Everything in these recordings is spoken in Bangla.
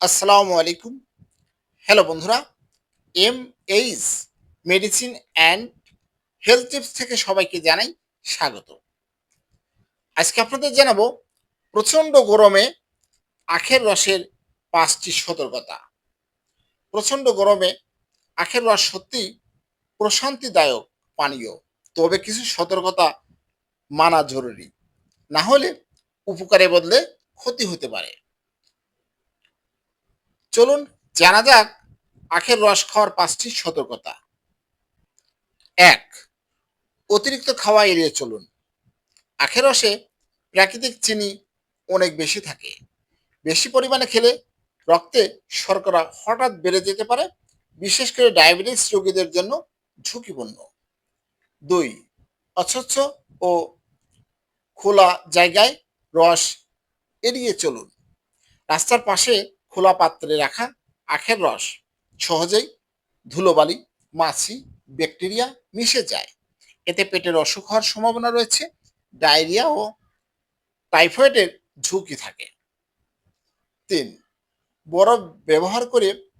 আসসালামু আলাইকুম। হ্যালো বন্ধুরা M H medicine and health tips থেকে সবাইকে জানাই স্বাগত। আজকে আপনাদের জানাব প্রচণ্ড গরমে আখের রসের পাঁচটি সতর্কতা। প্রচণ্ড গরমে আখের রস সত্যি প্রশান্তিদায়ক, পানীয়। তবে কিছু সতর্কতা মানা জরুরি। না হলে উপকারে বদলে ক্ষতি হতে পারে। চলুন জানা যাক আখের রস খাওয়ার পাঁচটি সতর্কতা। এক, অতিরিক্ত খাওয়া এড়িয়ে চলুন। আখের রসে প্রাকৃতিক চিনি অনেক বেশি থাকে। বেশি পরিমাণে খেলে রক্তে শর্করা হঠাৎ বেড়ে যেতে পারে, বিশেষ করে ডায়াবেটিস রোগীদের জন্য ঝুঁকিপূর্ণ। দুই, অস্বচ্ছ ও খোলা জায়গায় রস এড়িয়ে চলুন। রাস্তার পাশে খোলা পাত্রে রাখা আখের রস। সহজেই ধুলোবালি, মাছি, ব্যাকটেরিয়া মিশে যায়। এতে পেটের অসুখ হওয়ার সম্ভাবনা রয়েছে, ডায়রিয়া ও টাইফয়েডের ঝুঁকি থাকে। তিন, বরফ ব্যবহার করে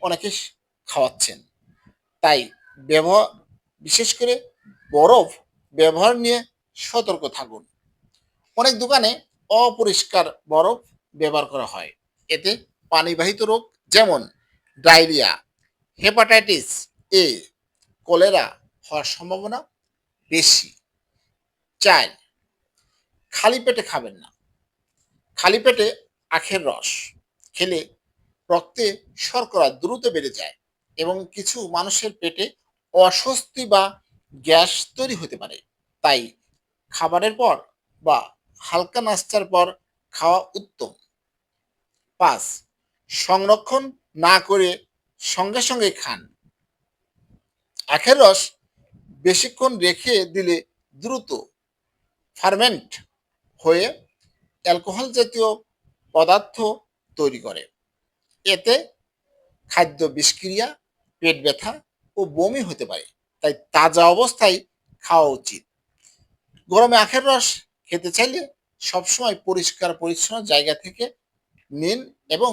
অনেকে খাওয়াচ্ছেন। তাই ব্যবহার বিশেষ করে বরফ ব্যবহার নিয়ে সতর্ক থাকুন। অনেক দোকানে অপরিষ্কার বরফ ব্যবহার করা হয়। এতে পানিবাহিত রোগ, যেমন ডায়রিয়া, হেপাটাইটিস এ কলেরা হওয়ার সম্ভাবনা বেশি। চার, খালি পেটে খাবেন না। খালি পেটে আখের রস খেলে রক্তে শর্করা দ্রুত বেড়ে যায় এবং কিছু মানুষের পেটে অস্বস্তি বা গ্যাস তৈরি হতে পারে। তাই খাবারের পর বা হালকা নাস্তার পর খাওয়া উত্তম। পাঁচ সংরক্ষণ না করে সঙ্গে সঙ্গে খান। আখের রস বেশিক্ষণ রেখে দিলে দ্রুত ফার্মেন্ট হয়ে অ্যালকোহল জাতীয় পদার্থ তৈরি করে। এতে খাদ্য বিষক্রিয়া, পেট ব্যথা ও বমি হতে পারে। তাই তাজা অবস্থায় খাওয়া উচিত। গরমে আখের রস খেতে চাইলে সবসময় পরিষ্কার পরিচ্ছন্ন জায়গা থেকে নিন এবং